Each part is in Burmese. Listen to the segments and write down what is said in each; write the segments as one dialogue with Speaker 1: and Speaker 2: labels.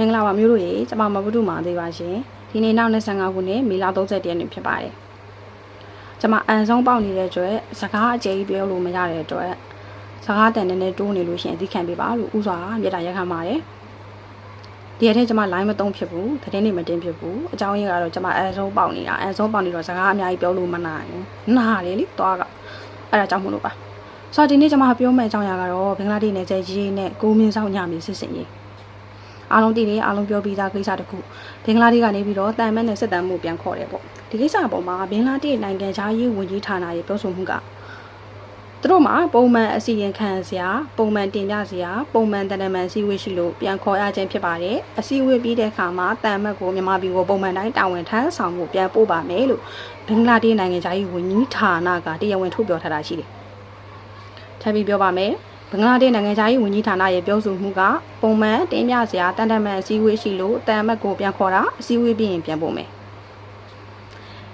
Speaker 1: မင်္ဂလာပါမျိုးတို့ရေကျွန်မမဘုဒ္ဓမာသေးပါရှင်ဒီနေ့နောက်25ခုနှစ်မေလ30ရက်နေ့ဖြစ်ပါတယ်ကျွန်မအန်ဆုံးပေါက်နေတဲ့အတွက်စကားအကျယ်ကြီးပြောလို့မရတဲ့အတွက်စကားတန်တဲ့နဲ့တိုးနေလို့ရှိရင်အသိခံပေးပါလို့ဥစွာမြေတားရက်ခံပါတယ်ဒီရက်ထဲကျွန်မ line မသုံးဖြစ်ဘူးသတင်းတွေမတင်ဖြစ်ဘူးအကြောင်းရင်းကတော့ကျွန်မအန်ဆုံးပေါက်နေတာအန်ဆုံးပေါက်နေတော့စကားအများကြီးပြောလို့မနိုင်ဘူးနားတယ်လေသွားကအဲ့ဒါကြောင့်မလို့ပါဆိုတော့ဒီနေ့ကျွန်မပြောမယ့်အကြောင်းအရာကတော့ဘင်္ဂလားဒေ့ရှ်နယ်စပ်ရေးနဲ့ကိုမင်းဆောင်ညမီစစ်စင်ရေး အားလုံးတည်နေအားလုံးပြောပြီးသားကိစ္စတစ်ခုဘင်္ဂလားဒေ့ရှ်ကနေပြီးတော့တန်မက်နဲ့စစ်တမ်းမှုပြန်ခေါ်တယ်ပေါ့ဒီကိစ္စအပေါ်မှာဘင်္ဂလားဒေ့ရှ်နိုင်ငံခြားရေးဝန်ကြီးဌာနရဲ့ပြောဆိုမှုကသူတို့မှာပုံမှန်အစီရင်ခံစရာပုံမှန်တင်ပြစရာပုံမှန်တန်တမန်စီဝေးရှိလို့ပြန်ခေါ်ရခြင်းဖြစ်ပါတယ်အစီဝေးပြီးတဲ့အခါမှာတန်မက်ကိုမြန်မာပြည်ကိုပုံမှန်တိုင်းတာဝန်ထမ်းဆောင်မှုပြန်ပို့ပါမယ်လို့ဘင်္ဂလားဒေ့ရှ်နိုင်ငံခြားရေးဝန်ကြီးဌာနကတရားဝင်ထုတ်ပြောထားတာရှိတယ်ထပ်ပြီးပြောပါမယ် ဘင်္ဂလားဒေ့ရှ်နိုင်ငံခြားရေးဝန်ကြီးဌာနရဲ့ပြောဆိုမှုကပုံမှန်တင်ပြစရာတန်တမန်အစည်းအဝေးရှိလို့တန်အမတ်ကိုပြန်ခေါ်တာအစည်းအဝေးပြီးရင်ပြန်ပို့မယ်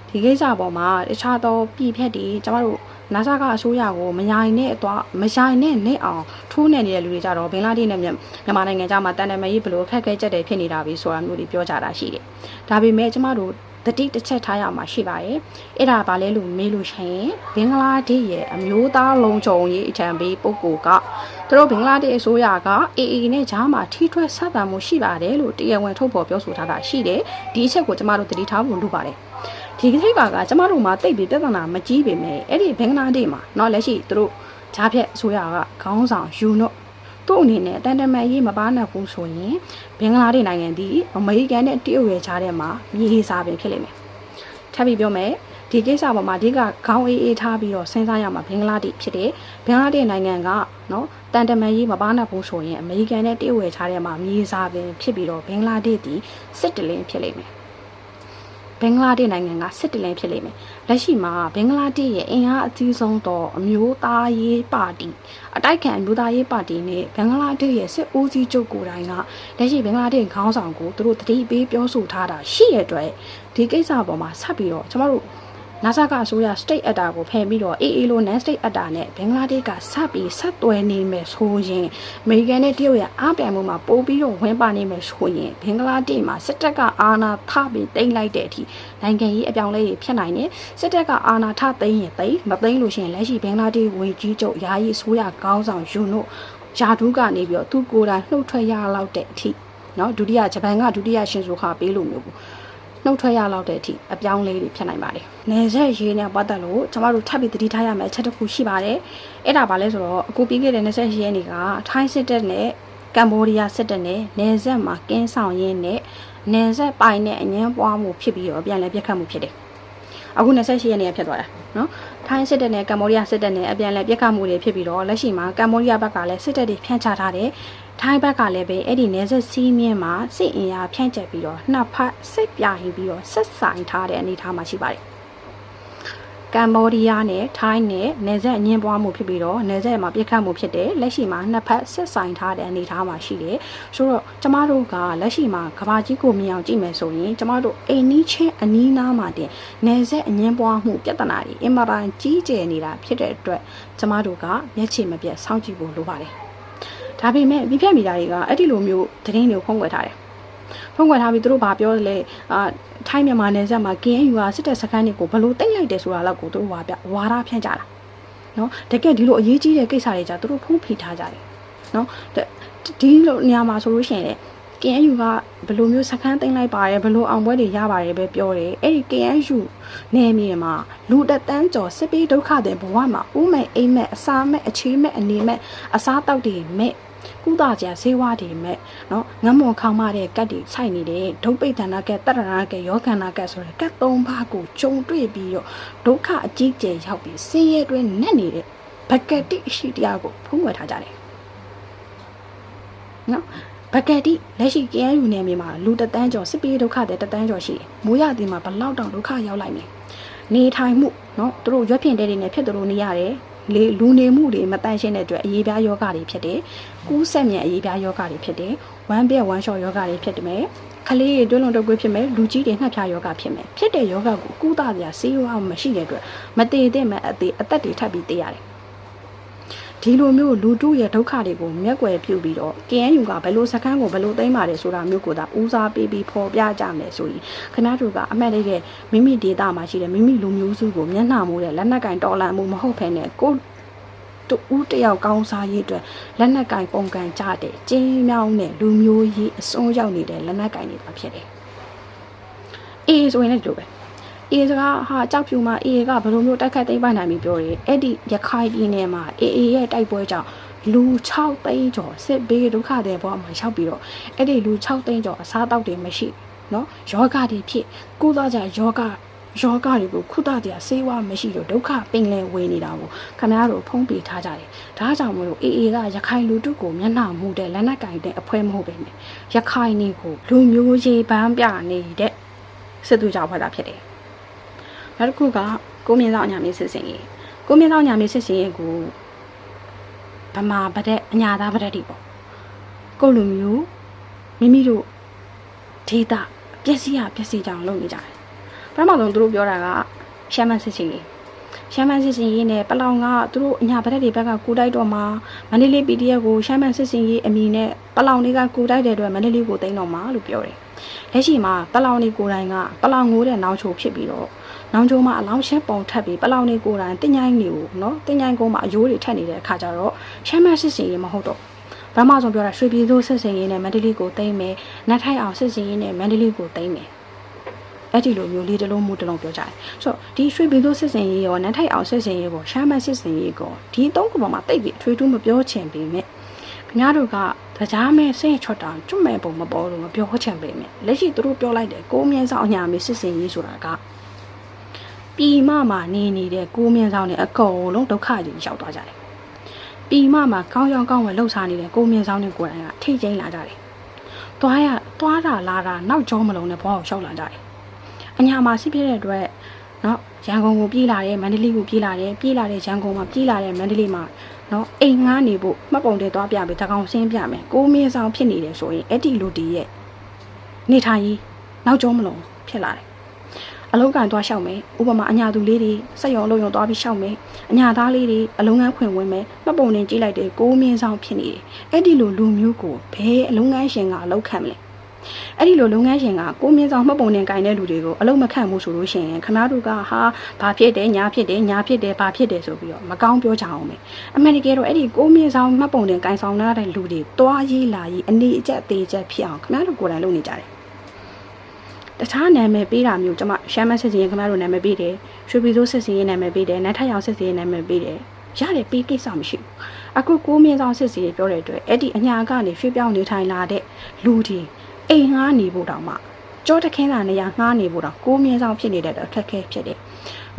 Speaker 1: ဒီကိစ္စပေါ်မှာတခြားသောပြည်ဖြတ်တွေကျမတို့နာဆာကအစိုးရကိုမရိုင်နဲ့အတော့မရိုင်နဲ့နဲ့အောင်ထိုးနေနေတဲ့လူတွေကြတော့ဘင်္ဂလားဒေ့ရှ်နဲ့မြန်မာနိုင်ငံကြားမှာတန်တမန်ရေးဘလို့အခက်အခဲကြက်တယ်ဖြစ်နေတာပြီဆိုတာမျိုးတွေပြောကြတာရှိတယ်ဒါပေမဲ့ကျမတို့ တတိတစ်ချက်ထားရမှာရှိပါတယ်အဲ့ဒါဘာလဲလို့မေးလို့ရှိရင်ဘင်္ဂလားဒေ့ရှ်ရဲ့အမျိုးသားလုံခြုံရေးအထံပေးပုဂ္ဂိုလ်ကသူတို့ဘင်္ဂလားဒေ့ရှ်အစိုးရက AA နဲ့ဂျားမှာထိထွဲဆက်ဆံမှုရှိပါတယ်လို့တရားဝင်ထုတ်ဖော်ပြောဆိုထားတာရှိတယ်ဒီအချက်ကိုကျမတို့တတိထားဖို့လိုပါတယ်ဒီကိစ္စကကျမတို့မှာတိတ်ပြီးပြဿနာမကြီးပေမဲ့အဲ့ဒီဘင်္ဂလားဒေ့ရှ်မှာเนาะလက်ရှိသူတို့ဂျားဖြက်အစိုးရကခေါင်းဆောင်ယူနို့ သူ့အနေနဲ့တန်တမန်ရေးမပါနိုင်ဘူးဆိုရင်ဘင်္ဂလားဒေ့ရှ်နိုင်ငံဒီအမေရိကန်နဲ့တရုတ်ရဲ့ဂျားထဲမှာမြေဟေးစားပင်ဖြစ်လိမ့်မယ်ထပ်ပြီးပြောမယ်ဒီကိစ္စပေါ်မှာအဓိကခေါင်းအေးအေးထားပြီးတော့စဉ်းစားရမှာဘင်္ဂလားဒေ့ရှ်ဖြစ်တယ်ဘင်္ဂလားဒေ့ရှ်နိုင်ငံကနော်တန်တမန်ရေးမပါနိုင်ဘူးဆိုရင်အမေရိကန်နဲ့တရုတ်ရဲ့ဂျားထဲမှာမြေစားပင်ဖြစ်ပြီးတော့ဘင်္ဂလားဒေ့ရှ်ဒီစစ်တလင်းဖြစ်လိမ့်မယ် ဘင်္ဂလားဒေ့ရှ်နိုင်ငံကစစ်တလင်းဖြစ်လိမ့်မယ်လက်ရှိမှာဘင်္ဂလားဒေ့ရှ်ရဲ့အင်အားအကြီးဆုံးသောအမျိုးသားရေးပါတီအတိုက်ခံအမျိုးသားရေးပါတီနဲ့ဘင်္ဂလားဒေ့ရှ်ရဲ့စစ်ဦးစီးချုပ်ကိုယ်တိုင်ကလက်ရှိဘင်္ဂလားဒေ့ရှ်ခေါင်းဆောင်ကိုသူတို့တတိပေးပြောဆိုထားတာရှိရတဲ့အတွက်ဒီကိစ္စပေါ်မှာဆက်ပြီးတော့ကျမတို့ နာဆာကအစိုးရ state actor ကိုဖယ်ပြီးတော့အေးအေးလို non state actor နဲ့ဘင်္ဂလားဒေ့ရှ်ကဆက်ပြီးဆက်သွယ်နေမယ်ဆိုရင်အမေရိကန်နဲ့တရုတ်ရဲ့အားပြိုင်မှုမှာပိုပြီးတော့ဝင်ပါနေမယ်ဆိုရင်ဘင်္ဂလားဒေ့ရှ်မှာစစ်တပ်ကအာဏာထပြီးတိမ့်လိုက်တဲ့အထိနိုင်ငံရေးအပြောင်းလဲတွေဖြစ်နိုင်တယ်စစ်တပ်ကအာဏာထသိမ်းရင်သိမ်းမသိမ်းလို့ရှိရင်လက်ရှိဘင်္ဂလားဒေ့ရှ်ဝန်ကြီးချုပ်ယာယီအစိုးရကောင်းဆောင်ယူနိုယာဒူးကနေပြီးတော့သူကိုယ်တိုင်နှုတ်ထွက်ရလောက်တဲ့အထိနော်ဒုတိယဂျပန်ကဒုတိယရှင်ဆိုခါပေးလို့မျိုးပေါ့ နှုတ်ထွက်ရလောက်တဲ့အထိအပြောင်းလဲတွေဖြစ်နိုင်ပါတယ်။နယ်ဆက်ရေးနဲ့ပတ်သက်လို့ကျမတို့ထပ်ပြီးသတိထားရမယ့်အချက်တစ်ခုရှိပါတယ်။အဲ့ဒါဘာလဲဆိုတော့အခုပြီးခဲ့တဲ့နယ်ဆက်ရေးတွေကထိုင်းစစ်တပ်နဲ့ကမ်ဘောဒီးယားစစ်တပ်နဲ့နယ်ဆက်မှာကင်းဆောင်ရင်းနဲ့နယ်ဆက်ပိုင်နဲ့အငင်းပွားမှုဖြစ်ပြီးတော့ပြန်လည်ပြတ်ခတ်မှုဖြစ်တယ်။အခု28ရက်နေ့ဖြစ်သွားတာနော် ထိုင်းစစ်တပ်နဲ့ကမ္ဘောဒီးယားစစ်တပ်နဲ့အပြန်အလှန်ပြစ်ခတ်မှုတွေဖြစ်ပြီးတော့လက်ရှိမှာကမ္ဘောဒီးယားဘက်ကလည်းစစ်တပ်တွေဖြန့်ချထားတယ်ထိုင်းဘက်ကလည်းပဲအဲ့ဒီနယ်ဆက်စီးမြင့်မှာစစ်အင်အားဖြန့်ကျက်ပြီးတော့နှစ်ဖက်စစ်ပြိုင်ပြီးတော့ဆက်ဆိုင်ထားတဲ့အနေအထားမှာရှိပါတယ် ကမ္ဘောဒီးယားနဲ့ထိုင်းနဲ့နယ်စပ်အငင်းပွားမှုဖြစ်ပြီးတော့နယ်စပ်မှာပြစ်ခတ်မှုဖြစ်တယ်လက်ရှိမှာနှစ်ဖက်ဆက်ဆိုင်ထားတဲ့အနေအထားမှာရှိတယ်ဆိုတော့ကျမတို့ကလက်ရှိမှာကဘာကြီးကိုမြင်အောင်ကြည့်မယ်ဆိုရင်ကျမတို့အိမ်နီးချင်းအနီးနားမှာတင်နယ်စပ်အငင်းပွားမှုပြဿနာတွေအင်မတန်ကြီးကျယ်နေတာဖြစ်တဲ့အတွက်ကျမတို့ကမျက်ခြေမပြတ်စောင့်ကြည့်ဖို့လိုပါတယ်ဒါပေမဲ့ပြဖြတ်မိတာတွေကအဲ့ဒီလိုမျိုးသတင်းတွေကိုဖုံးကွယ်ထားတယ် ဖုံးကွယ်ထားပြီးသူတို့ဘာပြောလဲအာထိုင်းမြန်မာနယ်စပ်မှာ KNU ကစစ်တပ်စခန်းတွေကိုဘလို့တိတ်လိုက်တယ်ဆိုတာလောက်ကိုသူတို့ဝါပြဝါရဖြန့်ကြတာနော်တကယ်ဒီလိုအရေးကြီးတဲ့ကိစ္စတွေじゃသူတို့ဖုံးဖိထားကြတယ်နော်ဒီလိုနေရာမှာဆိုလို့ရှိရင်လေ KNU ကဘယ်လိုမျိုးစခန်းသိမ်းလိုက်ပါတယ်ဘယ်လိုအောင်ပွဲတွေရပါတယ်ပဲပြောတယ်အဲ့ဒီ KNU နယ်မြေမှာလူတက်တန်းကျော်စစ်ပေးဒုက္ခတဲ့ဘဝမှာဥမဲ့အိမ်မဲ့အစာမဲ့အခြေမဲ့အနေမဲ့အစားတောက်တွေမဲ့ ကုသကြဈေးဝါးတွေမဲ့เนาะငမွန်ခေါင်းမတဲ့ကတ်တွေဆိုင်နေတဲ့ဒုပိတ်တနာကတ်တရနာကတ်ယောခန္ဓာကတ်ဆိုတဲ့ကတ်သုံးပါးကိုဂျုံတွေ့ပြီးတော့ဒုက္ခအကြီးကျယ်ရောက်ပြီးဆင်းရဲတွင်နဲ့နေတဲ့ဘကက်တိရှိတရားကိုဖုံးကွယ်ထားကြတယ်နော်ဘကက်တိလက်ရှိ KNU နယ်မြေမှာလူတတန်းကျော်စစ်ပြေးဒုက္ခတဲ့တတန်းကျော်ရှိတယ်မိုးရသည်မှာဘလောက်တောင်ဒုက္ခရောက်လိုက်မလဲနေထိုင်မှုเนาะသူတို့ရွက်ဖြင့်တဲတွေနဲ့ဖြစ်သူတို့နေရတယ် လေလူနေမှုတွေမတန့်ရှင်းတဲ့အတွက်အရေးပြားယောဂတွေဖြစ်တယ်။ကူးဆက်မြန်အရေးပြားယောဂတွေဖြစ်တယ်။ဝမ်းပြက်ဝမ်းလျှော်ယောဂတွေဖြစ်တယ်မယ်။ခလေးတွေတွင်းလုံးတုပ်ကွေးဖြစ်မယ်။လူကြီးတွေနှက်ဖြားယောဂဖြစ်မယ်။ဖြစ်တဲ့ယောဂကိုကုသစရာဆေးဝါးမရှိတဲ့အတွက်မတည်တဲ့မဲ့အသေးအသက်တွေထပ်ပြီးတည်ရတယ်။ ဒီလိုမျိုးလူတုရဲ့ဒုက္ခတွေကိုမျက်ကွယ်ပြုပြီးတော့ KNU ကဘယ်လိုစကန်းကိုဘယ်လိုသိမ်းပါတယ်ဆိုတာမျိုးကိုသာဦးစားပေးပြီးဖော်ပြကြမယ်ဆိုရင်ခင်ဗျားတို့ကအမှတ်တကယ်မိမိဒေတာမှာရှိတဲ့မိမိလူမျိုးစုကိုမျက်နှာမူတဲ့လက်နက်ကင်တော်လန်မှုမဟုတ်ဘဲနဲ့ကိုတူဦးတယောက်ကောင်းစားရေးအတွက်လက်နက်ကင်ပုံကန်ကြတဲ့ကျင်းမြောင်းတဲ့လူမျိုးရေးအစွန်းရောက်နေတဲ့လက်နက်ကင်တွေပါဖြစ်တယ်။အေးဆိုရင်လည်းဒီလိုပဲ။ အေးစကားဟာကြောက်ဖြူမှာအေးကဘယ်လိုမျိုးတိုက်ခတ်သိမ်းပိုက်နိုင်ပြီပြောတယ်အဲ့ဒီရခိုင်ပြည်နယ်မှာအေးအေးရဲ့တိုက်ပွဲကြောင့်လူ6သိန်းကျော်စစ်ဘေးဒုက္ခတွေဘဝမှာရောက်ပြီးတော့အဲ့ဒီလူ6သိန်းကျော်အစားတောက်တွေမရှိနော်ယောဂတွေဖြစ်ကုသကြယောဂယောဂတွေကိုခုသတရားဆေးဝါးမရှိတော့ဒုက္ခပင်လယ်ဝေနေတာကိုခင်ဗျားတို့ဖုံးပြထားကြတယ်ဒါကြောင့်မလို့အေးအေးကရခိုင်လူတုကိုမျက်နှာမူတဲ့လက်နက်ကင်တဲ့အဖွဲမဟုတ်ပဲနဲ့ရခိုင်နေကိုလူမျိုးရေးပန်းပြနေတဲ့စစ်သူကြောင့်ဖွဲ့တာဖြစ်တယ် နောက်တစ်ခုကကိုမြင့်ဆောင်အညာမင်းစစ်စင်ရေးကိုမြင့်ဆောင်အညာမင်းစစ်စင်ရေးကိုဗမာဗဒက်အညာသားဗဒက်တွေပေါ့ကိုလူမျိုးမိမိတို့ဒေတာပျက်စီးရပျက်စီးကြောင်လုပ်နေကြတယ်ပထမဆုံးသူတို့ပြောတာကရှမ်းမန်စစ်စင်ရေးရှမ်းမန်စစ်စင်ရေးနဲ့ပလောင်ကသူတို့အညာဗဒက်တွေဘက်ကကိုတိုက်တော့မှာမန္တလေး PDF ကိုရှမ်းမန်စစ်စင်ရေးအမည်နဲ့ပလောင်တွေကကိုတိုက်တဲ့အတွက်မန္တလေးကိုတိန်းတော့မှာလို့ပြောတယ်လက်ရှိမှာပလောင်တွေကိုယ်တိုင်ကပလောင်ငိုးတဲ့နောက်ချိုဖြစ်ပြီးတော့ နောင်ကျိုးမှာအလောင်းရှက်ပုံထပ်ပြီးပလောင်လေးကိုယ်တိုင်တင်ញိုင်းနေကိုနော်တင်ញိုင်းကုန်းမှာအယိုးတွေထက်နေတဲ့အခါကျတော့ရှမ်းမစစ်စင်ရေးမဟုတ်တော့ဗမာဆုံးပြောတာရွှေပြည်သို့စစ်စင်ရေးနဲ့မန္တလေးကိုသိမ်းမယ်နတ်ထိုက်အောင်စစ်စင်ရေးနဲ့မန္တလေးကိုသိမ်းမယ်အဲ့ဒီလိုမျိုးလေးတစ်လုံးမူတစ်လုံးပြောကြတယ်ဆိုတော့ဒီရွှေပြည်သို့စစ်စင်ရေးရောနတ်ထိုက်အောင်စစ်စင်ရေးကိုရှမ်းမစစ်စင်ရေးကိုဒီသုံးခုပေါ်မှာတိတ်ပြီးအထွေထူးမပြောချင်ပေမဲ့ခင်ဗျားတို့ကတရားမဲ့စိတ်ချွတ်တာကျွတ်မဲ့ပုံမပေါ်လို့မပြောချင်ပေမဲ့လက်ရှိသူတို့ပြောလိုက်တယ်ကိုမြင့်ဆောင်အညာမေစစ်စင်ရေးဆိုတာက ပြည်မမှာနေနေတဲ့ကိုမြင့်ဆောင်တွေအကုန်လုံးဒုက္ခကြီးရောက်သွားကြတယ်။ပြည်မမှာကောင်းရောင်ကောင်းဝယ်လှုပ်ရှားနေတဲ့ကိုမြင့်ဆောင်တွေကိုယ်တိုင်ကထိတ်ကျင်းလာကြတယ်။သွားရသွားတာလာတာနောက်ကျောမလုံးနဲ့ဘွားကိုရှောက်လာကြတယ်။အညာမှာစစ်ဖြစ်တဲ့အတွက်နော်ရန်ကုန်ကိုပြေးလာတယ်မန္တလေးကိုပြေးလာတယ်ပြေးလာတဲ့ရန်ကုန်မှာပြေးလာတဲ့မန္တလေးမှာနော်အိမ်ငားနေဖို့မှတ်ပုံတင်သွားပြပြီးတကောင်ရှင်းပြမယ်ကိုမြင့်ဆောင်ဖြစ်နေတယ်ဆိုရင်အဲ့ဒီလူတီရဲ့နေထိုင်ရေးနောက်ကျောမလုံးဖြစ်လာတယ် အလုံးကန်သွားရှောက်မယ်ဥပမာအညာသူလေးတွေစက်ရုံအလုံးရုံသွားပြီးရှောက်မယ်အညာသားလေးတွေအလုံးငန်းခွင်ဝင်မယ်မှတ်ပုံတင်ကြည့်လိုက်တယ်ကိုးမင်းဆောင်ဖြစ်နေတယ်အဲ့ဒီလိုလူမျိုးကိုဘယ်အလုံးငန်းရှင်ကအလောက်ခံမလဲအဲ့ဒီလိုလုပ်ငန်းရှင်ကကိုးမင်းဆောင်မှတ်ပုံတင်ကင်တဲ့လူတွေကိုအလုံးမခံဘူးဆိုလို့ရှိရင်ခမားတို့ကဟာဘာဖြစ်တယ်ညာဖြစ်တယ်ညာဖြစ်တယ်ဘာဖြစ်တယ်ဆိုပြီးတော့မကောင်းပြောကြအောင်မယ်အမေရိကန်တော့အဲ့ဒီကိုးမင်းဆောင်မှတ်ပုံတင်ကင်ဆောင်တဲ့လူတွေတွားရေးလာရေးအနေအကျက်သေးချက်ဖြစ်အောင်ခမားတို့ကိုယ်တိုင်လုပ်နေကြတယ် တခြားနာမည်ပေးတာမျိုးကျွန်မရှမ်းမစစ်စင်ရင်ခင်ဗျားတို့နာမည်ပေးတယ်ရွှေပြည်စိုးစစ်စင်ရင်နာမည်ပေးတယ်နတ်ထက်ရောင်စစ်စင်ရင်နာမည်ပေးတယ်ရတယ်ပေးကိစ္စမရှိဘူးအခုကိုမင်းဆောင်စစ်စင်ရင်ပြောတဲ့အတွက်အဲ့ဒီအညာကနေရွှေပြောင်းနေထိုင်လာတဲ့လူဒီအိမ်ငှားနေဖို့တောင်မှကြောတခင်းတာနေရငှားနေဖို့တောင်ကိုမင်းဆောင်ဖြစ်နေတဲ့အတွက်အခက်အခဲဖြစ်တယ်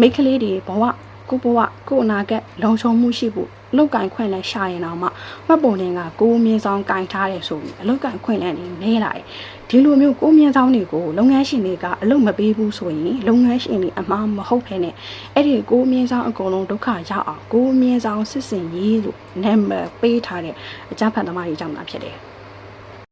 Speaker 1: မိန်းကလေးတွေဘဝကိုဘဝကိုအနာဂတ်လုံခြုံမှုရှိဖို့ လောက်ကင်ခွင့်လဲရှာရင်တော့မှမှတ်ပုံတင်ကကိုမင်းဆောင်ကင်ထားတယ်ဆိုပြီးအလောက်ကင်ခွင့်လဲနေနေလာတယ်ဒီလိုမျိုးကိုမြန်းဆောင်တွေကိုလုပ်ငန်းရှင်တွေကအလုပ်မပေးဘူးဆိုရင်လုပ်ငန်းရှင်တွေအမှားမဟုတ်ဖ ೇನೆ အဲ့ဒီကိုမြန်းဆောင်အကုန်လုံးဒုက္ခရောက်အောင်ကိုမြန်းဆောင်စစ်စင်ရေးလို့နာမည်ပေးထားတဲ့အကြမ်းဖက်သမားတွေကြောင့်လာဖြစ်တယ်